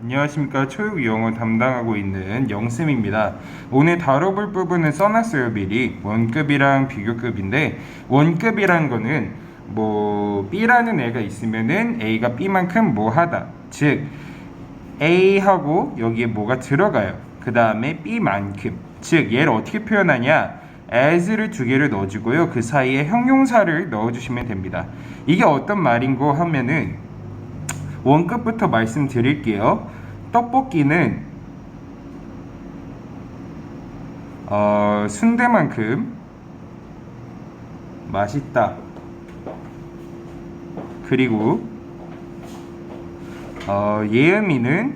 안녕하십니까 초육 영어 담당하고 있는 영쌤입니다. 오늘 다뤄볼 부분은 써놨어요 미리 원급이랑 비교급인데 원급이란 거는 뭐 B라는 애가 있으면은 A가 B만큼 뭐하다 즉 A하고 여기에 뭐가 들어가요. 그 다음에 B만큼 즉 얘를 어떻게 표현하냐 as를 두 개를 넣어주고요 그 사이에 형용사를 넣어주시면 됩니다. 이게 어떤 말인고 하면은 원급부터 말씀드릴게요. 떡볶이는 어, 순대만큼 맛있다. 그리고 어, 예음이는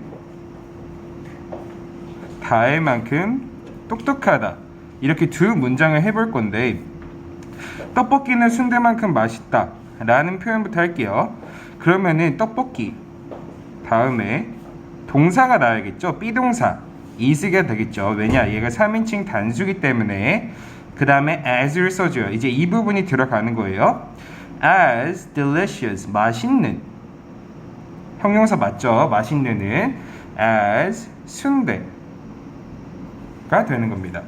다혜만큼 똑똑하다. 이렇게 두 문장을 해볼 건데 떡볶이는 순대만큼 맛있다. 라는 표현부터 할게요. 그러면은 떡볶이 다음에 동사가 나와야겠죠. 비동사 is가 되겠죠. 왜냐 얘가 3인칭 단수기 때문에 그 다음에 as를 써줘요. 이제 이 부분이 들어가는 거예요. as delicious 맛있는 형용사 맞죠? 맛있는은 as 순대가 되는 겁니다.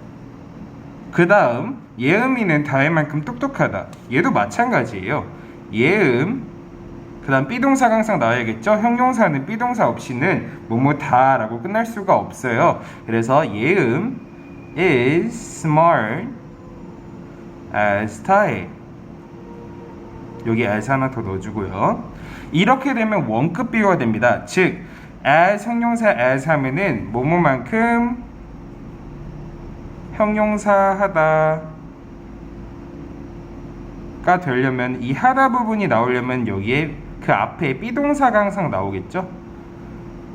그 다음 예음이는 다혜만큼 똑똑하다. 얘도 마찬가지예요. 예음 그 다음 비동사가 항상 나와야겠죠? 형용사는 비동사 없이는 뭐뭐다 라고 끝날 수가 없어요. 그래서 예음 is smart as 타해 여기 as 하나 더 넣어주고요. 이렇게 되면 원급 비유가 됩니다. 즉 as 형용사 as 하면은 뭐뭐만큼 형용사 하다 가 되려면 이 하다 부분이 나오려면 여기에 그 앞에 비동사가 항상 나오겠죠?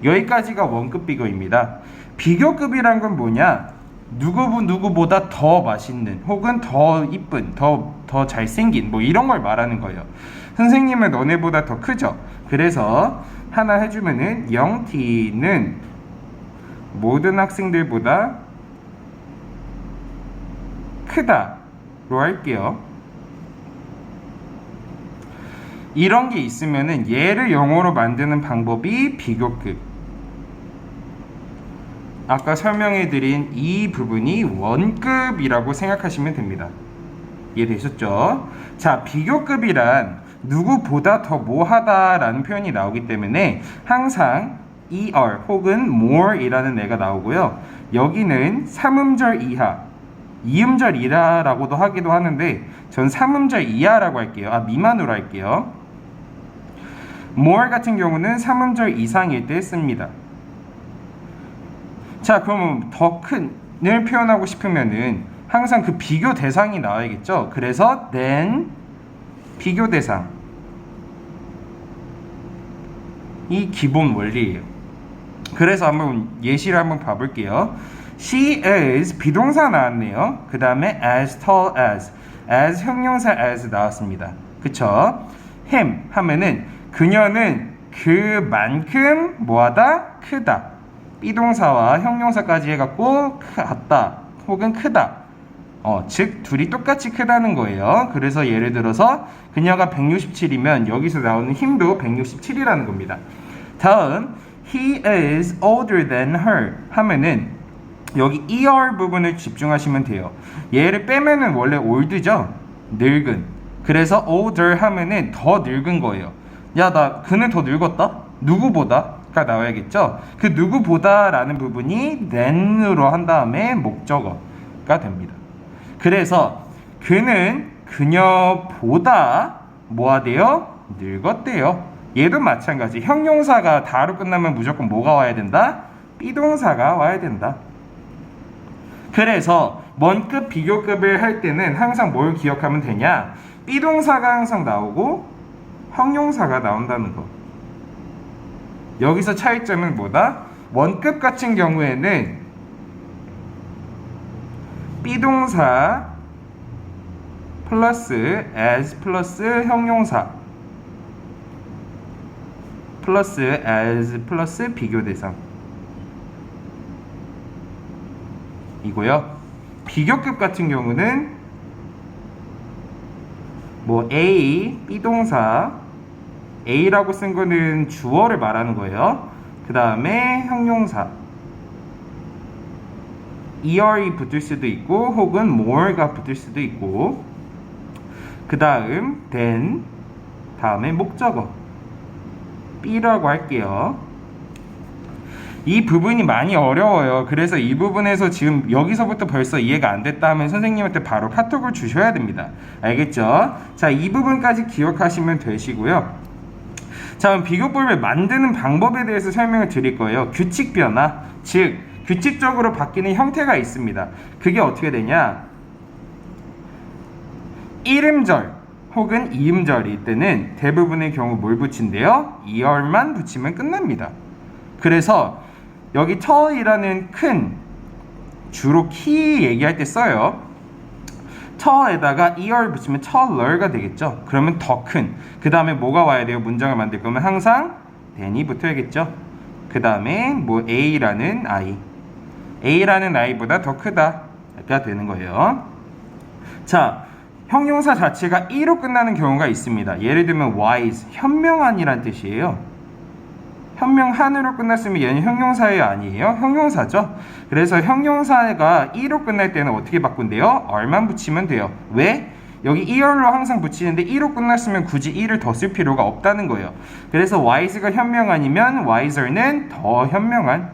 여기까지가 원급 비교입니다. 비교급이란 건 뭐냐? 누구 누구보다 더 맛있는 혹은 더 이쁜, 더, 더 잘생긴 뭐 이런 걸 말하는 거예요. 선생님은 너네보다 더 크죠? 그래서 하나 해주면은 영티는 모든 학생들보다 크다로 할게요. 이런 게 있으면은 얘를 영어로 만드는 방법이 비교급. 아까 설명해 드린 이 부분이 원급이라고 생각하시면 됩니다. 이해되셨죠? 자, 비교급이란 누구보다 더 뭐하다라는 표현이 나오기 때문에 항상 er 혹은 more이라는 애가 나오고요. 여기는 삼음절 이하, 이음절 이하라고도 하기도 하는데 전 삼음절 이하라고 할게요. 아, 미만으로 할게요. More 같은 경우는 삼음절 이상일 때 씁니다. 자, 그러면 더 큰을 표현하고 싶으면은 항상 그 비교 대상이 나와야겠죠. 그래서 then 비교 대상 이 기본 원리예요. 그래서 한번 예시를 한번 봐볼게요. She is 비동사 나왔네요. 그 다음에 as tall as as 형용사 as 나왔습니다. 그쵸? him 하면은 그녀는 그만큼 뭐하다 크다. 비동사와 형용사까지 해갖고 같다 혹은 크다. 어, 즉 둘이 똑같이 크다는 거예요. 그래서 예를 들어서 그녀가 167이면 여기서 나오는 힘도 167이라는 겁니다. 다음 he is older than her 하면은 여기 er 부분을 집중하시면 돼요. 얘를 빼면은 원래 ol드죠. 늙은. 그래서 older 하면은 더 늙은 거예요. 야, 나 그는 더 늙었다? 누구보다? 가 나와야겠죠. 그 누구보다라는 부분이 than으로 한 다음에 목적어가 됩니다. 그래서 그는 그녀보다 뭐하대요? 늙었대요. 얘도 마찬가지. 형용사가 다로 끝나면 무조건 뭐가 와야 된다? 비동사가 와야 된다. 그래서 원급 비교급을 할 때는 항상 뭘 기억하면 되냐? 비동사가 항상 나오고 형용사가 나온다는 거. 여기서 차이점은 뭐다? 원급 같은 경우에는 비동사 플러스 as 플러스 형용사 플러스 as 플러스 비교 대상 이고요. 비교급 같은 경우는 뭐 A 비동사 A라고 쓴 거는 주어를 말하는 거예요. 그 다음에 형용사 er이 붙을 수도 있고 혹은 more가 붙을 수도 있고 그 다음 then 다음에 목적어 B라고 할게요. 이 부분이 많이 어려워요. 그래서 이 부분에서 지금 여기서부터 벌써 이해가 안 됐다 하면 선생님한테 바로 카톡을 주셔야 됩니다. 알겠죠? 자, 이 부분까지 기억하시면 되시고요. 자, 그럼 비교법을 만드는 방법에 대해서 설명을 드릴 거예요. 규칙 변화, 즉 규칙적으로 바뀌는 형태가 있습니다. 그게 어떻게 되냐? 이름절 혹은 이음절일 때는 대부분의 경우 뭘 붙인대요? 이얼만 붙이면 끝납니다. 그래서 여기 터이라는 큰 주로 키 얘기할 때 써요. 터에다가 er 붙이면 터럴가 되겠죠. 그러면 더 큰. 그 다음에 뭐가 와야 돼요? 문장을 만들 거면 항상 then이 붙어야겠죠. 그 다음에 뭐 a라는 i. a라는 i보다 더 크다가 되는 거예요. 자, 형용사 자체가 e로 끝나는 경우가 있습니다. 예를 들면 wise, 현명한이란 뜻이에요. 현명한으로 끝났으면 얘는 형용사예요 아니에요? 형용사죠. 그래서 형용사가 e로 끝날 때는 어떻게 바꾼대요? r만 붙이면 돼요. 왜? 여기 er로 항상 붙이는데 e로 끝났으면 굳이 e를 더쓸 필요가 없다는 거예요. 그래서 wise가 현명한이면 wiser는 더 현명한.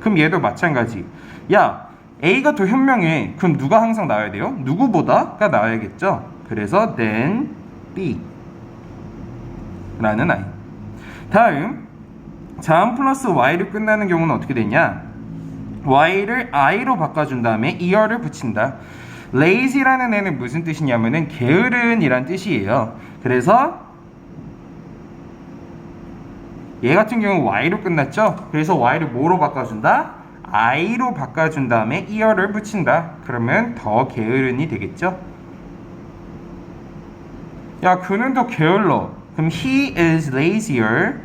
그럼 얘도 마찬가지. 야, A가 더 현명해. 그럼 누가 항상 나와야 돼요? 누구보다가 나와야겠죠. 그래서 then B 라는 아이. 다음 자음 플러스 y로 끝나는 경우는 어떻게 되냐? y를 i로 바꿔준 다음에 er를 붙인다. lazy라는 애는 무슨 뜻이냐면은 게으른이란 뜻이에요. 그래서 얘 같은 경우 y로 끝났죠? 그래서 y를 뭐로 바꿔준다? i로 바꿔준 다음에 er를 붙인다. 그러면 더 게으른이 되겠죠? 야, 그는 더 게을러. 그럼 he is lazier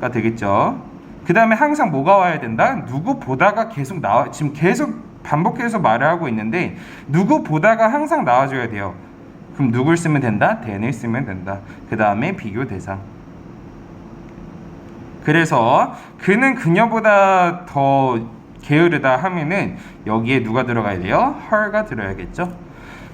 가 되겠죠. 그 다음에 항상 뭐가 와야 된다? 누구 보다가 계속 나와 지금 계속 반복해서 말을 하고 있는데 누구 보다가 항상 나와줘야 돼요. 그럼 누굴 쓰면 된다? then을 쓰면 된다. 그 다음에 비교 대상. 그래서 그는 그녀보다 더 게으르다 하면은 여기에 누가 들어가야 돼요? her가 들어야겠죠.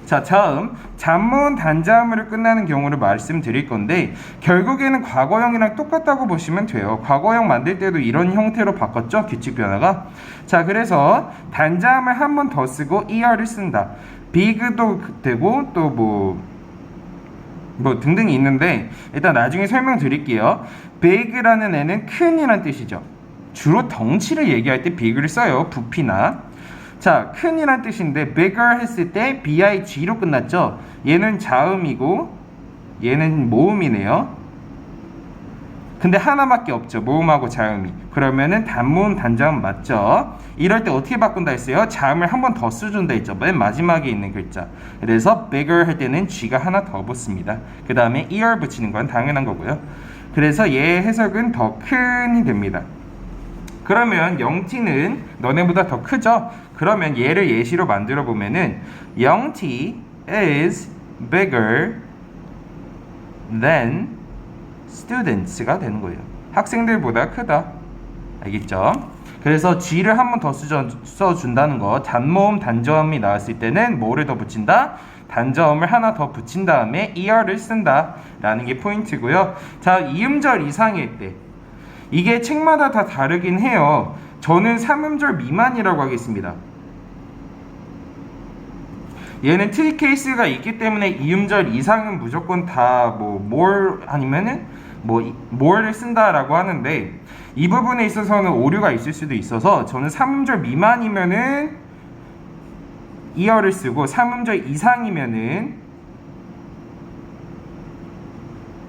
자, 다음 잔문 단자음으로 끝나는 경우를 말씀드릴 건데 결국에는 과거형이랑 똑같다고 보시면 돼요. 과거형 만들 때도 이런 형태로 바꿨죠. 규칙 변화가. 자, 그래서 단자음을 한 번 더 쓰고 er를 쓴다. big도 되고 또뭐 뭐 등등이 있는데 일단 나중에 설명드릴게요. big라는 애는 큰이란 뜻이죠. 주로 덩치를 얘기할 때 big를 써요. 부피나. 자, 큰이란 뜻인데 bigger 했을 때 big로 끝났죠. 얘는 자음이고 얘는 모음이네요. 근데 하나밖에 없죠. 모음하고 자음이. 그러면은 단모음 단자음 맞죠? 이럴 때 어떻게 바꾼다 했어요? 자음을 한 번 더 써준다 했죠. 맨 마지막에 있는 글자. 그래서 bigger 할 때는 g가 하나 더 붙습니다. 그 다음에 er 붙이는 건 당연한 거고요. 그래서 얘 해석은 더 큰이 됩니다. 그러면 0t는 너네보다 더 크죠? 그러면 얘를 예시로 만들어 보면은 0t is bigger than students가 되는 거예요. 학생들보다 크다. 알겠죠? 그래서 G를 한 번 더 써준다는 거. 단모음 단저음이 나왔을 때는 뭐를 더 붙인다? 단저음을 하나 더 붙인 다음에 er를 쓴다. 라는 게 포인트고요. 자, 이음절 이상일 때. 이게 책마다 다 다르긴 해요. 저는 3음절 미만이라고 하겠습니다. 얘는 트리 케이스가 있기 때문에 이음절 이상은 무조건 다 뭐 more 아니면은 뭐 more를 쓴다라고 하는데 이 부분에 있어서는 오류가 있을 수도 있어서 저는 3음절 미만이면은 이어를 쓰고 3음절 이상이면은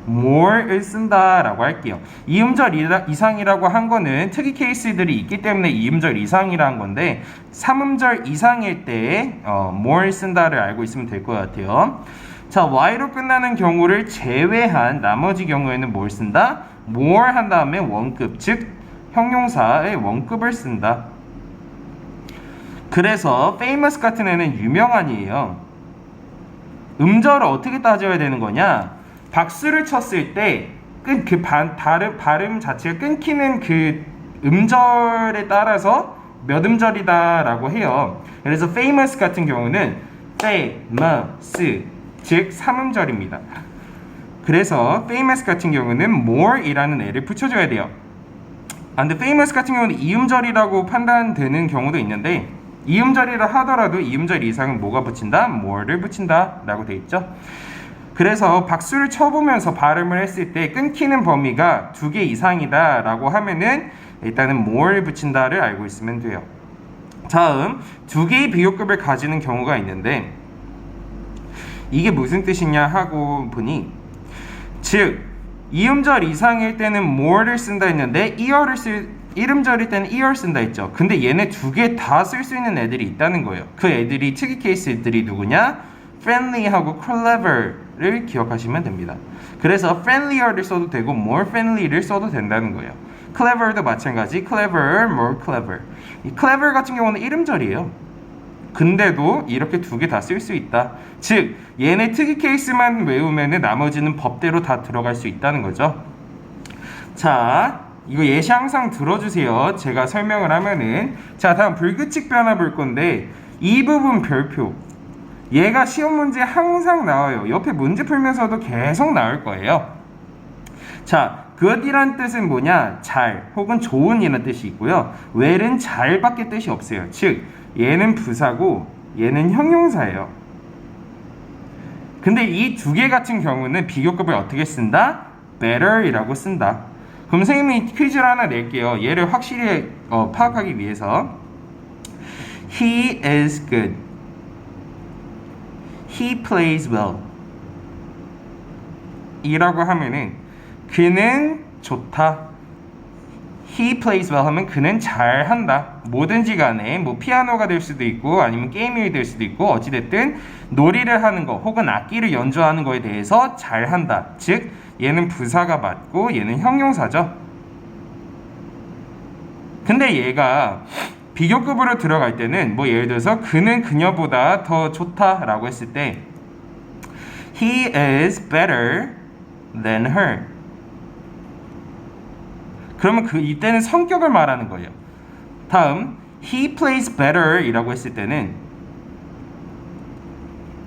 more를 쓴다라고 할게요. 이음절 이상이라고 한 거는 특이 케이스들이 있기 때문에 이음절 이상이라는 건데 3음절 이상일 때 어, more 쓴다를 알고 있으면 될 것 같아요. 자, y로 끝나는 경우를 제외한 나머지 경우에는 뭘 쓴다? more 한 다음에 원급, 즉 형용사의 원급을 쓴다. 그래서 famous 같은 애는 유명한이에요. 음절을 어떻게 따져야 되는 거냐? 박수를 쳤을 때 끊그 발음 발음 자체가 끊기는 그 음절에 따라서 몇 음절이다라고 해요. 그래서 famous 같은 경우는 famous 즉 3음절입니다. 그래서 famous 같은 경우는 more이라는 애를 붙여줘야 돼요. 아, 근데 famous 같은 경우는 이음절이라고 판단되는 경우도 있는데 이음절이라 하더라도 이음절 이상은 뭐가 붙인다? more를 붙인다라고 돼 있죠. 그래서 박수를 쳐보면서 발음을 했을 때 끊기는 범위가 두 개 이상이다라고 하면은 일단은 more를 붙인다를 알고 있으면 돼요. 다음 두 개의 비교급을 가지는 경우가 있는데 이게 무슨 뜻이냐 하고 보니 즉 이음절 이상일 때는 more를 쓴다 했는데 이어를 쓸 이름절일 때는 이어를 쓴다 했죠. 근데 얘네 두 개 다 쓸 수 있는 애들이 있다는 거예요. 그 애들이 특이 케이스들이 누구냐? friendly하고 clever 를 기억하시면 됩니다. 그래서 friendlier를 써도 되고 more friendly를 써도 된다는 거예요. clever도 마찬가지 clever, more clever. 이 clever 같은 경우는 이름절이에요. 근데도 이렇게 두 개 다 쓸 수 있다. 즉 얘네 특이 케이스만 외우면은 나머지는 법대로 다 들어갈 수 있다는 거죠. 자, 이거 예시 항상 들어주세요. 제가 설명을 하면은 자 다음 불규칙 변화 볼 건데 이 부분 별표 얘가 시험 문제 항상 나와요. 옆에 문제 풀면서도 계속 나올 거예요. 자, good이란 뜻은 뭐냐? 잘 혹은 좋은이라는 뜻이 있고요. well은 잘밖에 뜻이 없어요. 즉 얘는 부사고 얘는 형용사예요. 근데 이 두 개 같은 경우는 비교급을 어떻게 쓴다? better이라고 쓴다. 그럼 선생님이 퀴즈를 하나 낼게요. 얘를 확실히 어, 파악하기 위해서 He is good. He plays well. 이라고 하면은 그는 좋다. He plays well 하면 그는 잘한다. 뭐든지 간에 뭐 피아노가 될 수도 있고 아니면 게임이 될 수도 있고 어찌됐든 놀이를 하는 거 혹은 악기를 연주하는 거에 대해서 잘한다. 즉 얘는 부사가 맞고 얘는 형용사죠. 근데 얘가 비교급으로 들어갈 때는 뭐 예를 들어서 그는 그녀보다 더 좋다라고 했을 때 He is better than her. 그러면 그 이때는 성격을 말하는 거예요. 다음 he plays better 이라고 했을 때는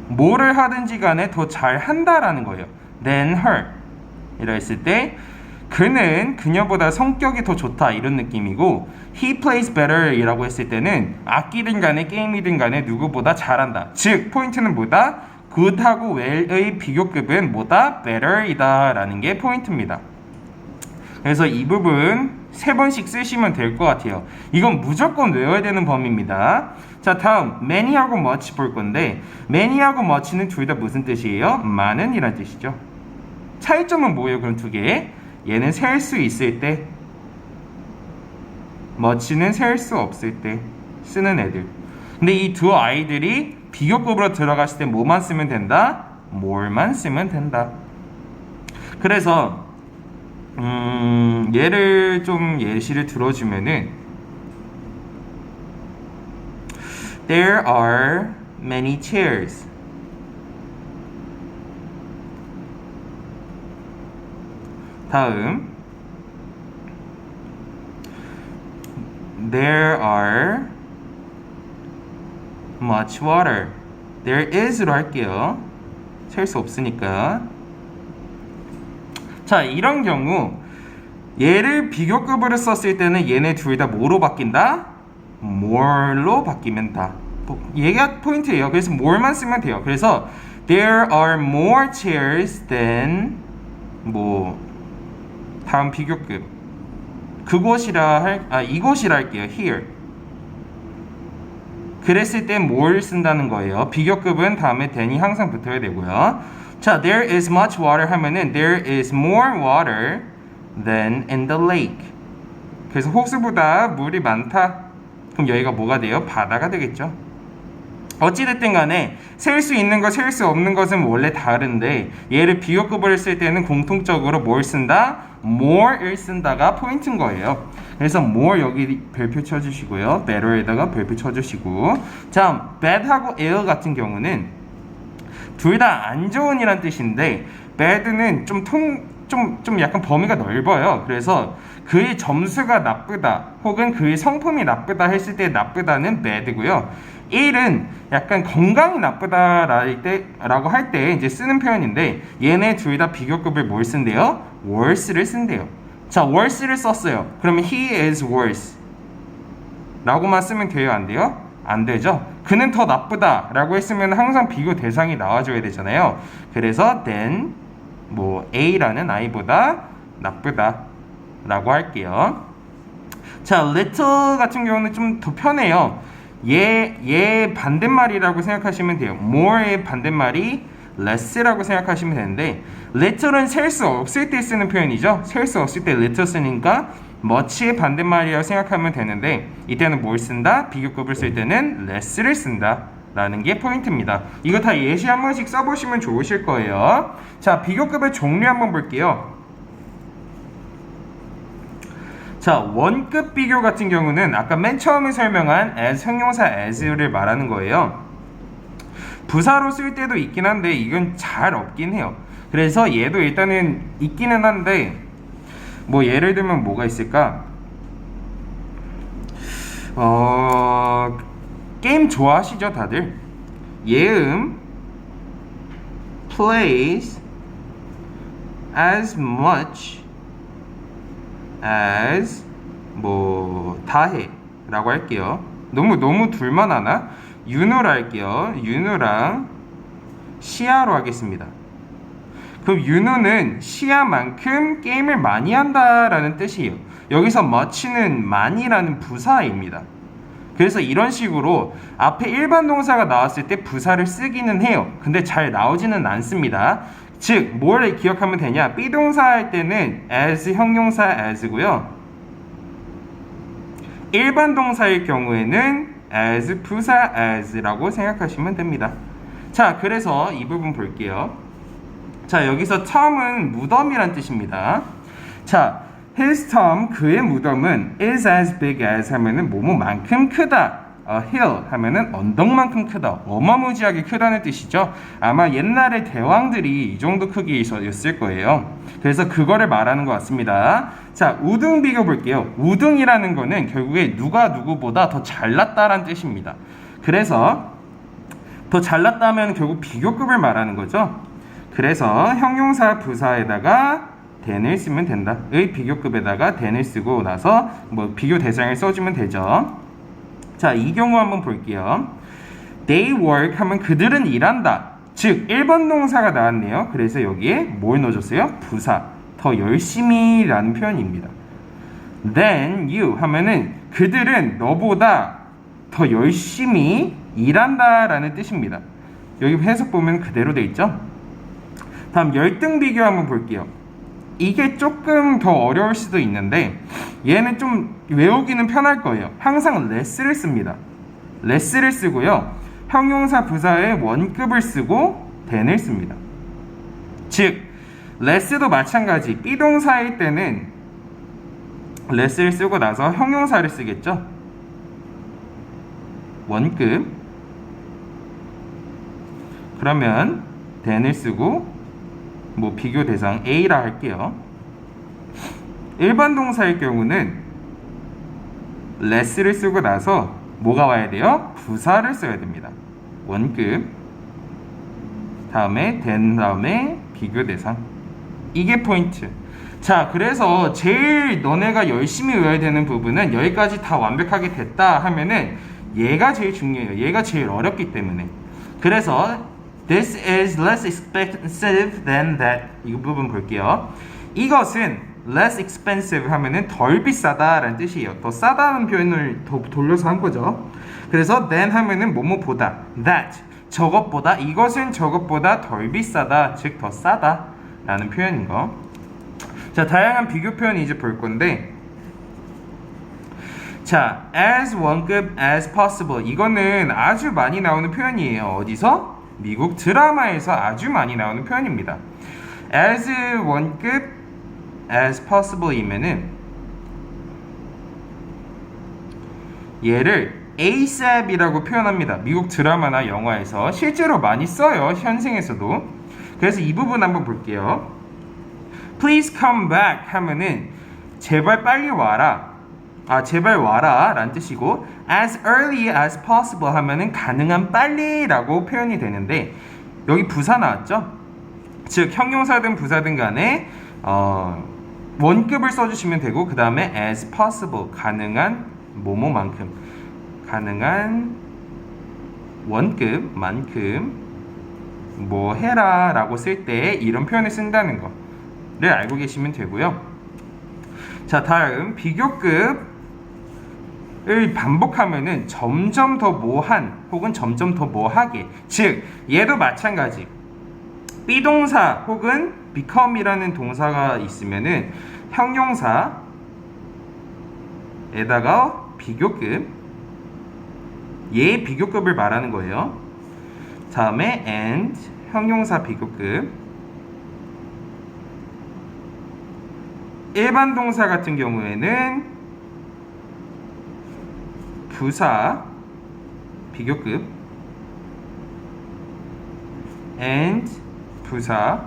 뭐를 하든지 간에 더 잘 한다라는 거예요. than her 이라 했을 때 그는 그녀보다 성격이 더 좋다 이런 느낌이고 he plays better 이라고 했을 때는 악기든 간에 게임이든 간에 누구보다 잘한다. 즉 포인트는 뭐다? good하고 well의 비교급은 뭐다? better이다 라는 게 포인트입니다. 그래서 이 부분 세 번씩 쓰시면 될 것 같아요. 이건 무조건 외워야 되는 범위입니다. 자, 다음 many하고 much 볼 건데 many하고 much는 둘 다 무슨 뜻이에요? 많은 이란 뜻이죠. 차이점은 뭐예요? 그럼 두 개. 얘는 셀 수 있을 때 much는 셀 수 없을 때 쓰는 애들. 근데 이 두 아이들이 비교급으로 들어갔을 때 뭐만 쓰면 된다? more만 쓰면 된다. 그래서 음, 예를 좀 예시를 들어주면은 There are many chairs. 다음 There are much water. There is로 할게요. 셀 수 없으니까. 자, 이런 경우 얘를 비교급으로 썼을 때는 얘네 둘 다 뭐로 바뀐다? more로 바뀌면 다. 뭐, 얘가 포인트예요. 그래서 more만 쓰면 돼요. 그래서 there are more chairs than 뭐 다음 비교급 그곳이라 할, 아 이곳이라 할게요. here. 그랬을 때 뭘 쓴다는 거예요. 비교급은 다음에 than이 항상 붙어야 되고요. 자, there is much water 하면은 there is more water than in the lake. 그래서 호수보다 물이 많다. 그럼 여기가 뭐가 돼요? 바다가 되겠죠. 어찌됐든 간에 셀 수 있는 것, 셀 수 없는 것은 원래 다른데 얘를 비교급을 쓸 때는 공통적으로 뭘 쓴다? More을 쓴다가 포인트인 거예요. 그래서 more 여기 별표 쳐주시고요. better에다가 별표 쳐주시고 자, bad하고 ill 같은 경우는 둘 다 안 좋은 이란 뜻인데 bad는 좀 통, 좀, 좀 약간 범위가 넓어요. 그래서 그의 점수가 나쁘다 혹은 그의 성품이 나쁘다 했을 때 나쁘다는 bad고요. 1은 약간 건강이 나쁘다라고 할 때 이제 쓰는 표현인데 얘네 둘 다 비교급을 뭘 쓴대요? worse를 쓴대요. 자, worse를 썼어요. 그러면 he is worse. 라고만 쓰면 돼요, 안 돼요? 안 되죠. 그는 더 나쁘다 라고 했으면 항상 비교 대상이 나와줘야 되잖아요. 그래서 then 뭐 A라는 아이보다 나쁘다 라고 할게요. 자, little 같은 경우는 좀 더 편해요. 얘, 얘 반대말이라고 생각하시면 돼요. more의 반대말이 less라고 생각하시면 되는데 little은 셀수 없을 때 쓰는 표현이죠. 셀 수 없을 때 little 쓰니까 much의 반대말이라고 생각하면 되는데 이때는 뭘 쓴다? 비교급을 쓸 때는 less를 쓴다. 라는 게 포인트입니다. 이거 다 예시 한 번씩 써보시면 좋으실 거예요. 자, 비교급의 종류 한번 볼게요. 자, 원급 비교 같은 경우는 아까 맨 처음에 설명한 as 형용사 as를 말하는 거예요. 부사로 쓸 때도 있긴 한데 이건 잘 없긴 해요. 그래서 얘도 일단은 있기는 한데 뭐 예를 들면 뭐가 있을까? 어 게임 좋아하시죠 다들? 예음 plays as much as 뭐 다해라고 할게요. 너무 너무 둘만 하나? 윤호로 할게요. 윤호랑 시아로 하겠습니다. 그럼 윤호는 시아만큼 게임을 많이 한다라는 뜻이에요. 여기서 much는 많이라는 부사입니다. 그래서 이런 식으로 앞에 일반 동사가 나왔을 때 부사를 쓰기는 해요. 근데 잘 나오지는 않습니다. 즉, 뭘 기억하면 되냐? 비동사 할 때는 as 형용사 as고요. 일반 동사일 경우에는 as 부사 as라고 생각하시면 됩니다. 자, 그래서 이 부분 볼게요. 자, 여기서 term은 무덤이란 뜻입니다. 자, his term 그의 무덤은 is as big as 하면은 뭐뭐만큼 크다. 어, hill 하면은 언덕만큼 크다. 어마무지하게 크다는 뜻이죠. 아마 옛날에 대왕들이 이 정도 크기였을 거예요. 그래서 그거를 말하는 것 같습니다. 자, 우등 비교 볼게요. 우등이라는 거는 결국에 누가 누구보다 더 잘났다라는 뜻입니다. 그래서 더 잘났다면 결국 비교급을 말하는 거죠. 그래서 형용사 부사에다가 then을 쓰면 된다. 의 비교급에다가 then을 쓰고 나서 뭐 비교 대상을 써주면 되죠. 자, 이 경우 한번 볼게요. They work 하면 그들은 일한다. 즉, 1번 동사가 나왔네요. 그래서 여기에 뭘 넣어줬어요? 부사. 더 열심히 라는 표현입니다. Then you 하면은 그들은 너보다 더 열심히 일한다 라는 뜻입니다. 여기 해석 보면 그대로 돼 있죠? 다음 열등 비교 한번 볼게요. 이게 조금 더 어려울 수도 있는데 얘는 좀 외우기는 편할 거예요. 항상 less를 씁니다. less를 쓰고요. 형용사 부사의 원급을 쓰고 then을 씁니다. 즉 less도 마찬가지. 비동사일 때는 less를 쓰고 나서 형용사를 쓰겠죠. 원급 그러면 then을 쓰고 뭐 비교 대상 A라 할게요. 일반 동사일 경우는 less를 쓰고 나서 뭐가 와야 돼요? 부사를 써야 됩니다. 원급 다음에 된 다음에 비교 대상 이게 포인트. 자, 그래서 제일 너네가 열심히 외워야 되는 부분은 여기까지 다 완벽하게 됐다 하면은 얘가 제일 중요해요. 얘가 제일 어렵기 때문에. 그래서 This is less expensive than that. 이 부분 볼게요. 이것은 less expensive 하면은 덜 비싸다라는 뜻이에요. 더 싸다는 표현을 더 돌려서 한 거죠. 그래서 than 하면은 뭐뭐보다 that 저것보다 이것은 저것보다 덜 비싸다 즉 더 싸다라는 표현인 거. 자 다양한 비교 표현 이제 볼 건데 자 as 원급 as possible 이거는 아주 많이 나오는 표현이에요. 어디서? 미국 드라마에서 아주 많이 나오는 표현입니다. as 원급 as possible이면은 얘를 ASAP이라고 표현합니다. 미국 드라마나 영화에서 실제로 많이 써요. 현생에서도. 그래서 이 부분 한번 볼게요. Please come back 하면은 제발 빨리 와라. 아, 제발 와라 라는 뜻이고 as early as possible 하면은 가능한 빨리라고 표현이 되는데 여기 부사 나왔죠? 즉 형용사든 부사든 간에 어, 원급을 써주시면 되고 그 다음에 as possible 가능한 뭐뭐만큼 가능한 원급만큼 뭐 해라 라고 쓸 때 이런 표현을 쓴다는 거를 알고 계시면 되고요 자 다음 비교급 을 반복하면은 점점 더 뭐한 혹은 점점 더 뭐하게 즉 얘도 마찬가지 비동사 혹은 become이라는 동사가 있으면은 형용사에다가 비교급 얘 비교급을 말하는 거예요. 다음에 and 형용사 비교급 일반 동사 같은 경우에는 부사 비교급 and 부사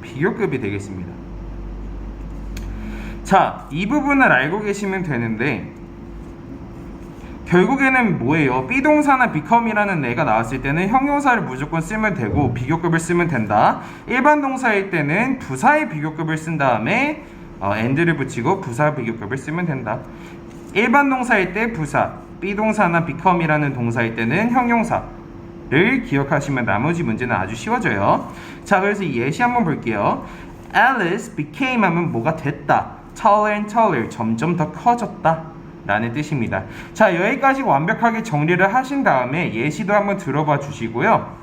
비교급이 되겠습니다. 자, 이 부분을 알고 계시면 되는데 결국에는 뭐예요? 비동사나 become이라는 애가 나왔을 때는 형용사를 무조건 쓰면 되고 비교급을 쓰면 된다. 일반 동사일 때는 부사의 비교급을 쓴 다음에 어, and를 붙이고 부사 비교급을 쓰면 된다. 일반 동사일 때 부사, 비동사나 become이라는 동사일 때는 형용사를 기억하시면 나머지 문제는 아주 쉬워져요. 자, 그래서 이 예시 한번 볼게요. Alice became 하면 뭐가 됐다. taller and taller 점점 더 커졌다. 라는 뜻입니다. 자, 여기까지 완벽하게 정리를 하신 다음에 예시도 한번 들어봐 주시고요.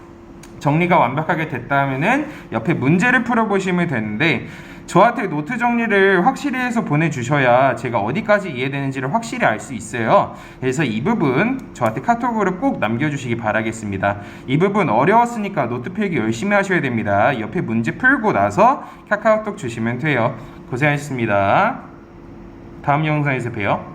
정리가 완벽하게 됐다면은 옆에 문제를 풀어보시면 되는데 저한테 노트 정리를 확실히 해서 보내주셔야 제가 어디까지 이해되는지를 확실히 알 수 있어요. 그래서 이 부분 저한테 카톡으로 꼭 남겨주시기 바라겠습니다. 이 부분 어려웠으니까 노트 필기 열심히 하셔야 됩니다. 옆에 문제 풀고 나서 카카오톡 주시면 돼요. 고생하셨습니다. 다음 영상에서 봬요.